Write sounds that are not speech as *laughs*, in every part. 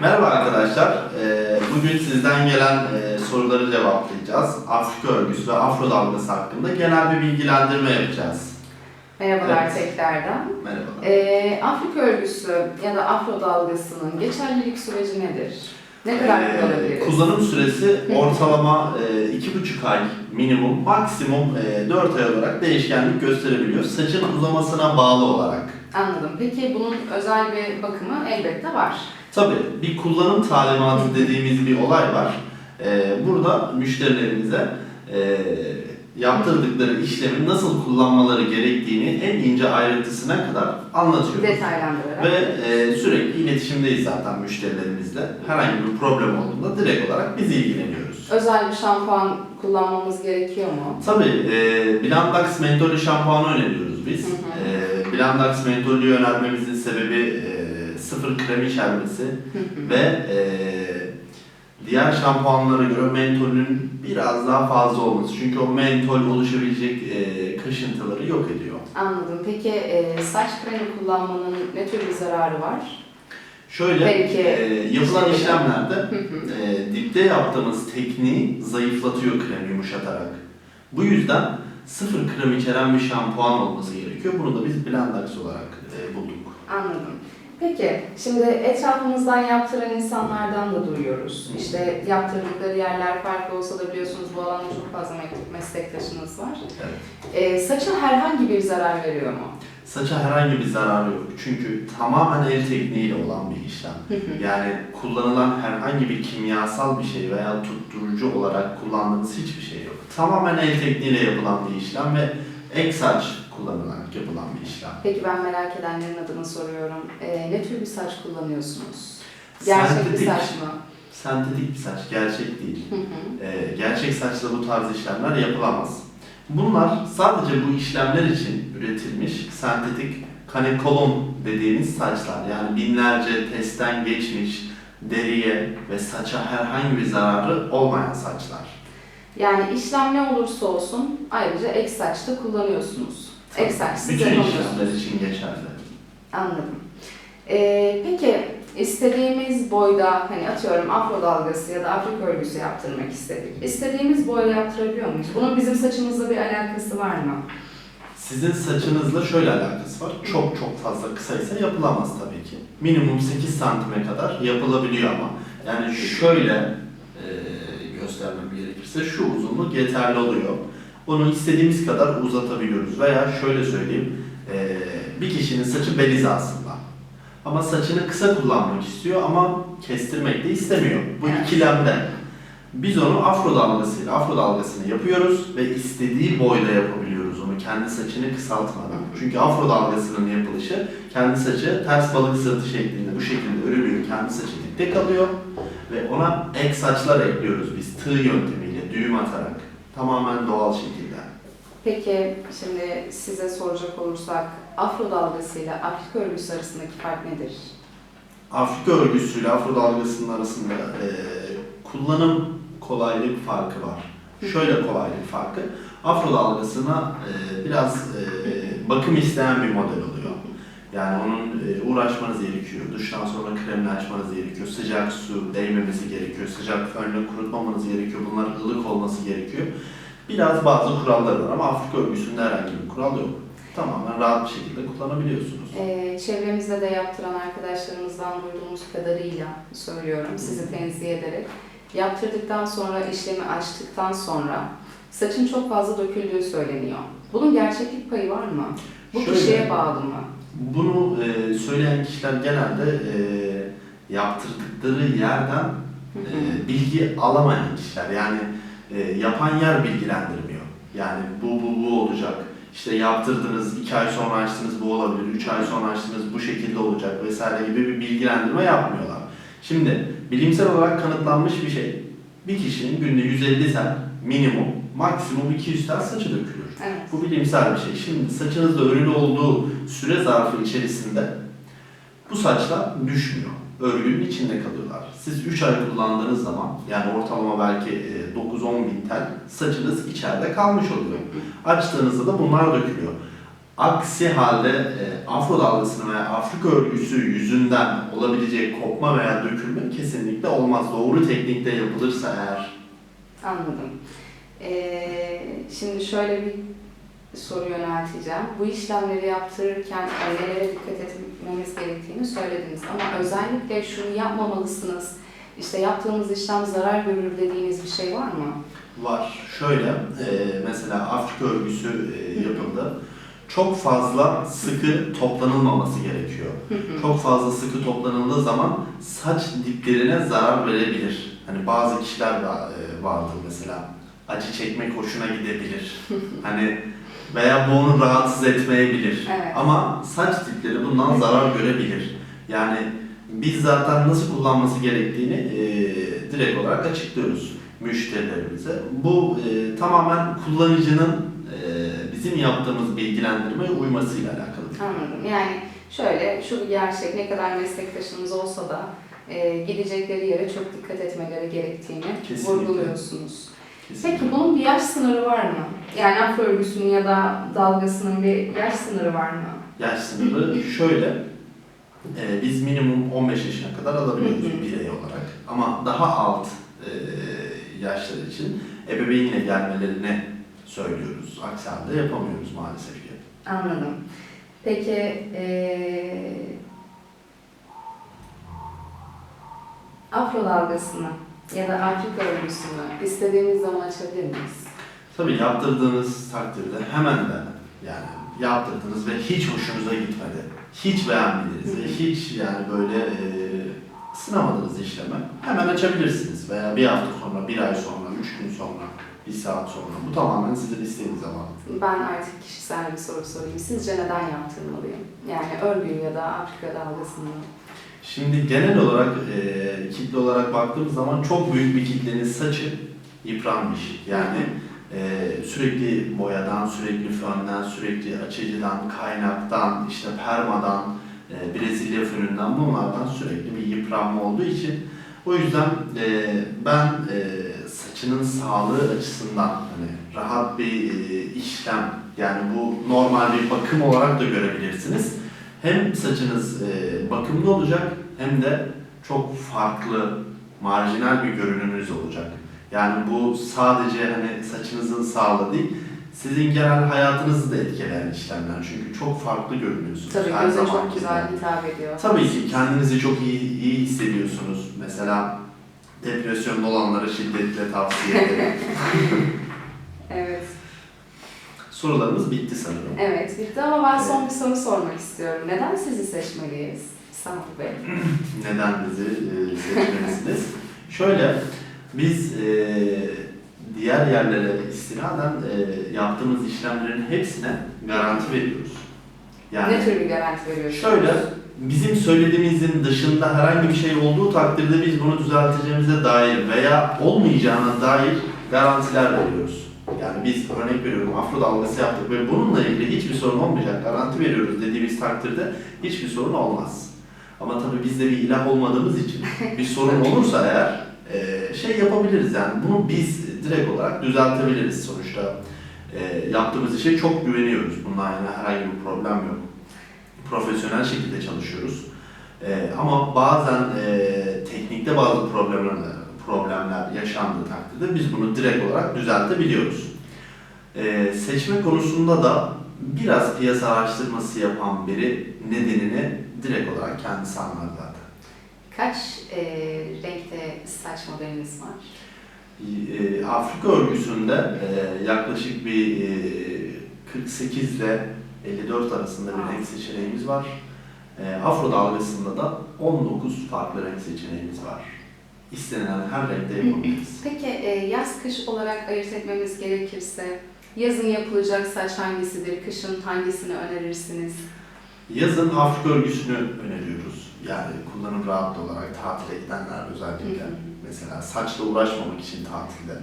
Merhaba arkadaşlar. Ee, Bugün sizden gelen e, soruları cevaplayacağız. Afrika örgüsü ve afro dalgası hakkında genel bir bilgilendirme yapacağız. Merhabalar Evet. tekrardan. Merhaba. Ee, Afrika örgüsü ya da Afro dalgasının geçerlilik süreci nedir? Ne kadar Ee, kullanabiliriz? kullanım süresi ortalama e, iki buçuk ay minimum, maksimum e, 4 ay olarak değişkenlik gösterebiliyor. Saçın uzamasına bağlı olarak. Anladım. Peki bunun özel bir bakımı elbette var. Tabii bir kullanım talimatı dediğimiz bir olay var. Ee, burada müşterilerimize e, yaptırdıkları işlemi nasıl kullanmaları gerektiğini en ince ayrıntısına kadar anlatıyoruz. Detaylandırarak. Ve e, sürekli iletişimdeyiz zaten müşterilerimizle. Herhangi bir problem olduğunda direkt olarak biz ilgileniyoruz. Özel bir şampuan kullanmamız gerekiyor mu? Tabii e, Blendax Mentoli şampuanı öneriyoruz biz. Hı hı. E, Blendax Mentoli'yi önermemizin sebebi e, sıfır krem içermesi ve e, diğer şampuanlara göre mentolün biraz daha fazla olması. Çünkü o mentol oluşabilecek e, kaşıntıları yok ediyor. Anladım. Peki e, saç kremi kullanmanın ne tür bir zararı var? Şöyle Belki e, yapılan şöyle- işlemlerde Hı hı. e, dipte yaptığımız tekniği zayıflatıyor krem yumuşatarak. Bu yüzden sıfır krem içeren bir şampuan olması gerekiyor. Bunu da biz Blendax olarak e, bulduk. Anladım. Peki, şimdi etrafımızdan yaptıran insanlardan da duyuyoruz. İşte yaptırdıkları yerler farklı olsa da biliyorsunuz bu alanda çok fazla meslek- meslektaşınız var. Evet. Ee, saça herhangi bir zarar veriyor mu? Saça herhangi bir zararı yok. Çünkü tamamen el tekniğiyle olan bir işlem. Yani kullanılan herhangi bir kimyasal bir şey veya tutturucu olarak kullandığınız hiçbir şey yok. Tamamen el tekniğiyle yapılan bir işlem ve ek saç kullanılarak yapılan bir işlem. Peki ben merak edenlerin adını soruyorum. Ee, ne tür bir saç kullanıyorsunuz? Gerçek bir Sentetik, saç mı? sentetik bir saç, gerçek değil. Hı hı. Ee, gerçek saçla bu tarz işlemler yapılamaz. Bunlar sadece bu işlemler için üretilmiş sentetik kanekolon dediğimiz saçlar. Yani binlerce testten geçmiş deriye ve saça herhangi bir zararı olmayan saçlar. Yani işlem ne olursa olsun ayrıca ek saçta kullanıyorsunuz. Saçsız Bütün yapamıyorsunuz. işlemler için geçerli. Anladım. Ee, peki istediğimiz boyda hani atıyorum afro dalgası ya da Afrika örgüsü yaptırmak istedik. İstediğimiz boyda yaptırabiliyor muyuz? Bunun bizim saçımızla bir alakası var mı? Sizin saçınızla şöyle alakası var. Çok çok fazla kısaysa yapılamaz tabii ki. Minimum 8 santime kadar yapılabiliyor ama. Yani şöyle e, göstermem gerekirse şu uzunluk yeterli oluyor. Onu istediğimiz kadar uzatabiliyoruz. Veya şöyle söyleyeyim. bir kişinin saçı bel hizasında. Ama saçını kısa kullanmak istiyor ama kestirmek de istemiyor. Bu Evet. ikilemde. Biz onu afro dalgasıyla, afro dalgasını yapıyoruz ve istediği boyda yapabiliyoruz onu kendi saçını kısaltmadan. Çünkü afro dalgasının yapılışı kendi saçı ters balık sırtı şeklinde bu şekilde örülüyor. Kendi saçı dipte kalıyor ve ona ek saçlar ekliyoruz biz tığ yöntemiyle düğüm atarak tamamen doğal şekilde. Peki şimdi size soracak olursak afro dalgasıyla Afrika örgüsü arasındaki fark nedir? Afrika örgüsüyle afro dalgasının arasında e, kullanım kolaylık farkı var. Şöyle kolaylık farkı. Afro dalgasına e, biraz e, bakım isteyen bir model oluyor. Yani onun e, uğraşmanız gerekiyor. Duştan sonra kremle açmanız gerekiyor. Sıcak su değmemesi gerekiyor. Sıcak fönle kurutmamanız gerekiyor. Bunlar ılık olması gerekiyor. Biraz bazı kuralları var ama Afrika örgüsünde herhangi bir kural yok. Tamamen rahat bir şekilde kullanabiliyorsunuz. Ee, çevremizde de yaptıran arkadaşlarımızdan duyduğumuz kadarıyla söylüyorum sizi tenzih ederek. Yaptırdıktan sonra, işlemi açtıktan sonra saçın çok fazla döküldüğü söyleniyor. Bunun gerçeklik payı var mı? Bu Şöyle. kişiye bağlı mı? Bunu e, söyleyen kişiler genelde e, yaptırdıkları yerden e, bilgi alamayan kişiler. Yani e, yapan yer bilgilendirmiyor. Yani bu bu bu olacak. İşte yaptırdınız, iki ay sonra açtınız bu olabilir, üç ay sonra açtınız bu şekilde olacak vesaire gibi bir bilgilendirme yapmıyorlar. Şimdi bilimsel olarak kanıtlanmış bir şey. Bir kişinin günde 150 tel minimum, maksimum 200 tel saçı dökülür. Evet. Bu bilimsel bir şey. Şimdi saçınızda örülü olduğu süre zarfı içerisinde bu saçlar düşmüyor. Örgünün içinde kalıyorlar. Siz 3 ay kullandığınız zaman yani ortalama belki e, 9-10 bin tel saçınız içeride kalmış oluyor. Açtığınızda da bunlar dökülüyor. Aksi halde e, afro dalgasını veya Afrika örgüsü yüzünden olabilecek kopma veya dökülme kesinlikle olmaz. Doğru teknikte yapılırsa eğer. Anladım. Ee, şimdi şöyle bir soru yönelteceğim. Bu işlemleri yaptırırken nelere dikkat etmemiz gerektiğini söylediniz. Ama özellikle şunu yapmamalısınız, işte yaptığımız işlem zarar görür dediğiniz bir şey var mı? Var. Şöyle, e, mesela Afrika örgüsü e, yapıldı. Çok fazla sıkı toplanılmaması gerekiyor. Çok fazla sıkı toplanıldığı zaman saç diplerine zarar verebilir. Hani bazı kişiler e, vardır mesela acı çekmek hoşuna gidebilir. hani veya bu onu rahatsız etmeyebilir. Evet. Ama saç dipleri bundan zarar görebilir. Yani biz zaten nasıl kullanması gerektiğini e, direkt olarak açıklıyoruz müşterilerimize. Bu e, tamamen kullanıcının e, bizim yaptığımız bilgilendirmeye uymasıyla alakalı. Anladım. Yani şöyle, şu bir gerçek, ne kadar meslektaşımız olsa da e, gidecekleri yere çok dikkat etmeleri gerektiğini Kesinlikle. vurguluyorsunuz. Peki bunun bir yaş sınırı var mı? Yani afro örgüsünün ya da dalgasının bir yaş sınırı var mı? Yaş sınırı şöyle, e, biz minimum 15 yaşına kadar alabiliyoruz birey olarak. Ama daha alt e, yaşlar için ebeveynle gelmelerini söylüyoruz. Aksi halde yapamıyoruz maalesef ki. Anladım. Peki eee afro dalgasını ya da Afrika örgüsünü istediğimiz zaman açabilir miyiz? Tabii yaptırdığınız takdirde hemen de yani yaptırdınız ve hiç hoşunuza gitmedi. Hiç beğenmediniz ve hiç yani böyle e, sınamadınız işlemi. Hemen açabilirsiniz veya bir hafta sonra, bir ay sonra, üç gün sonra, bir saat sonra. Bu tamamen sizin isteğiniz ama. Ben artık kişisel bir soru sorayım. Sizce neden yaptırmalıyım? Yani örgü ya da Afrika dalgasını. Şimdi genel olarak e, kitle olarak baktığımız zaman çok büyük bir kitlenin saçı yıpranmış. Yani e, sürekli boyadan, sürekli fönden, sürekli açıcıdan, kaynaktan, işte permadan, e, Brezilya fönünden bunlardan sürekli bir yıpranma olduğu için o yüzden e, ben e, saçının sağlığı açısından hani rahat bir e, işlem yani bu normal bir bakım olarak da görebilirsiniz. Hem saçınız e, bakımlı olacak hem de çok farklı, marjinal bir görünümünüz olacak. Yani bu sadece hani saçınızın sağlığı değil, sizin genel hayatınızı da etkileyen işlemler. Çünkü çok farklı görünüyorsunuz. Tabii her göze çok güzel hitap ediyor. Tabii ki kendinizi çok iyi, iyi hissediyorsunuz. Mesela depresyonda olanlara şiddetle tavsiye ederim. *laughs* Evet. Sorularımız bitti sanırım. Evet bitti ama ben son bir soru sormak istiyorum. Neden sizi seçmeliyiz Sami Bey? *laughs* Neden bizi e, seçmelisiniz? Şöyle, biz e, diğer yerlere istinaden e, yaptığımız işlemlerin hepsine garanti veriyoruz. Yani ne tür bir garanti veriyorsunuz? şöyle, bizim söylediğimizin dışında herhangi bir şey olduğu takdirde biz bunu düzelteceğimize dair veya olmayacağına dair garantiler veriyoruz. Yani biz örnek veriyorum afro dalgası yaptık ve bununla ilgili hiçbir sorun olmayacak garanti veriyoruz dediğimiz takdirde hiçbir sorun olmaz. Ama tabii biz de bir ilah olmadığımız için *laughs* bir sorun olursa eğer e, şey yapabiliriz yani bunu biz direkt olarak düzeltebiliriz sonuçta. E, yaptığımız işe çok güveniyoruz. Bundan yani herhangi bir problem yok. Profesyonel şekilde çalışıyoruz. E, ama bazen e, teknikte bazı problemler problemler yaşandığı takdirde biz bunu direkt olarak düzeltebiliyoruz. E, seçme konusunda da biraz piyasa araştırması yapan biri nedenini direkt olarak kendisi anlar zaten. Kaç e, renkte saç modeliniz var? E, Afrika örgüsünde e, yaklaşık bir e, 48 ile 54 arasında bir renk seçeneğimiz var. E, Afro dalgasında da 19 farklı renk seçeneğimiz var. İstenilen her renkte yapabiliriz. *laughs* Peki e, yaz kış olarak ayırt etmemiz gerekirse yazın yapılacak saç hangisidir, kışın hangisini önerirsiniz? Yazın Afrika örgüsünü öneriyoruz. Yani kullanım rahat olarak tatile gidenler özellikle. Hı hı. Mesela saçla uğraşmamak için tatilde.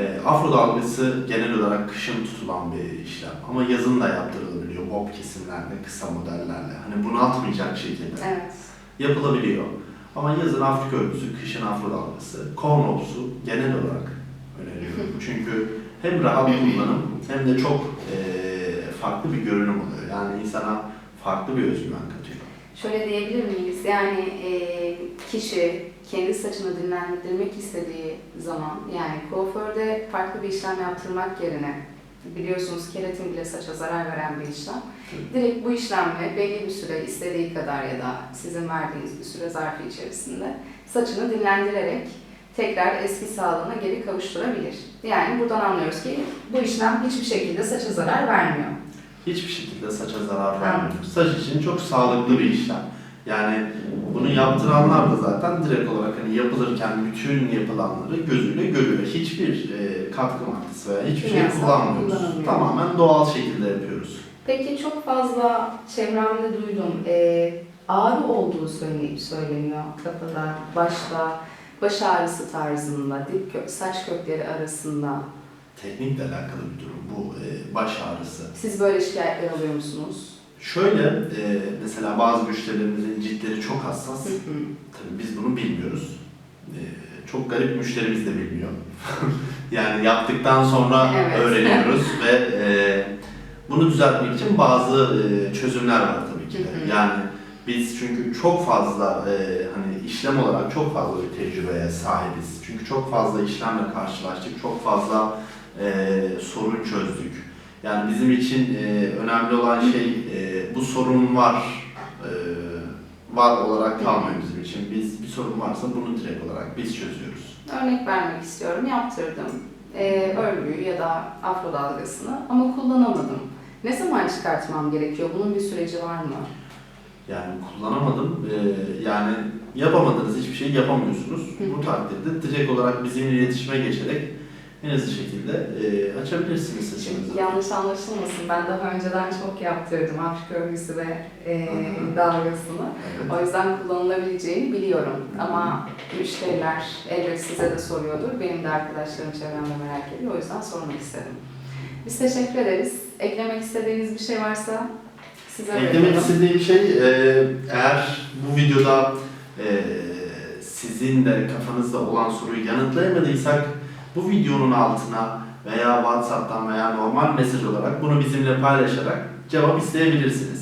e, Afro dalgası genel olarak kışın tutulan bir işlem. Ama yazın da yaptırılabiliyor. Bob kesimlerle, kısa modellerle. Hani bunaltmayacak şekilde Evet. yapılabiliyor. Ama yazın Afrika örgüsü, kışın Afro dalgası, cornrows'u genel olarak öneriyorum. Çünkü hem rahat kullanım hem de çok e, farklı bir görünüm oluyor. Yani insana farklı bir özgüven katıyor. Şöyle diyebilir miyiz? Yani e, kişi kendi saçını dinlendirmek istediği zaman yani kuaförde farklı bir işlem yaptırmak yerine biliyorsunuz keratin bile saça zarar veren bir işlem. Direkt bu işlemle belli bir süre istediği kadar ya da sizin verdiğiniz bir süre zarfı içerisinde saçını dinlendirerek tekrar eski sağlığına geri kavuşturabilir. Yani buradan anlıyoruz ki bu işlem hiçbir şekilde saça zarar vermiyor. Hiçbir şekilde saça zarar vermiyor. Saç için çok sağlıklı bir işlem. Yani bunu yaptıranlar da zaten direkt olarak hani yapılırken bütün yapılanları gözüyle görüyor. Hiçbir e, katkı maddesi veya hiçbir şey Kimyasal kullanmıyoruz. kullanılmıyor. Tamamen doğal şekilde yapıyoruz. Peki çok fazla çevremde duydum. Ee, ağrı olduğu söyle- söyleniyor kafada, başta, baş ağrısı tarzında, dip kök, saç kökleri arasında. Teknikle alakalı bir durum bu e, baş ağrısı. Siz böyle şikayetler alıyor musunuz? Şöyle e, mesela bazı müşterilerimizin ciltleri çok hassas. Hı hı. Tabii biz bunu bilmiyoruz. E, çok garip müşterimiz de bilmiyor. *laughs* yani yaptıktan sonra Evet. öğreniyoruz *laughs* ve e, bunu düzeltmek için bazı e, çözümler var tabii ki de. Hı hı. Yani biz çünkü çok fazla e, hani işlem olarak çok fazla bir tecrübeye sahibiz. Çünkü çok fazla işlemle karşılaştık, çok fazla e, sorun çözdük. Yani bizim için e, önemli olan şey e, bu sorun var e, var olarak kalmıyor bizim için. Biz bir sorun varsa bunu direkt olarak biz çözüyoruz. Örnek vermek istiyorum. Yaptırdım. Ee, örgüyü ya da afro dalgasını ama kullanamadım. Ne zaman çıkartmam gerekiyor? Bunun bir süreci var mı? Yani kullanamadım. e, yani yapamadığınız hiçbir şey yapamıyorsunuz. Hı. Bu takdirde direkt olarak bizimle iletişime geçerek en hızlı şekilde e, açabilirsiniz. Çünkü yanlış anlaşılmasın. Ben daha önceden çok yaptırdım Afrika örgüsü ve e, dalgasını. Evet. O yüzden kullanılabileceğini biliyorum. Ama müşteriler elbet size de soruyordur. Benim de arkadaşlarım çevremde merak ediyor. O yüzden sormak istedim. Biz teşekkür ederiz. Eklemek istediğiniz bir şey varsa size Eklemek istediğim şey e, eğer bu videoda e, sizin de kafanızda olan soruyu yanıtlayamadıysak bu videonun altına veya WhatsApp'tan veya normal mesaj olarak bunu bizimle paylaşarak cevap isteyebilirsiniz.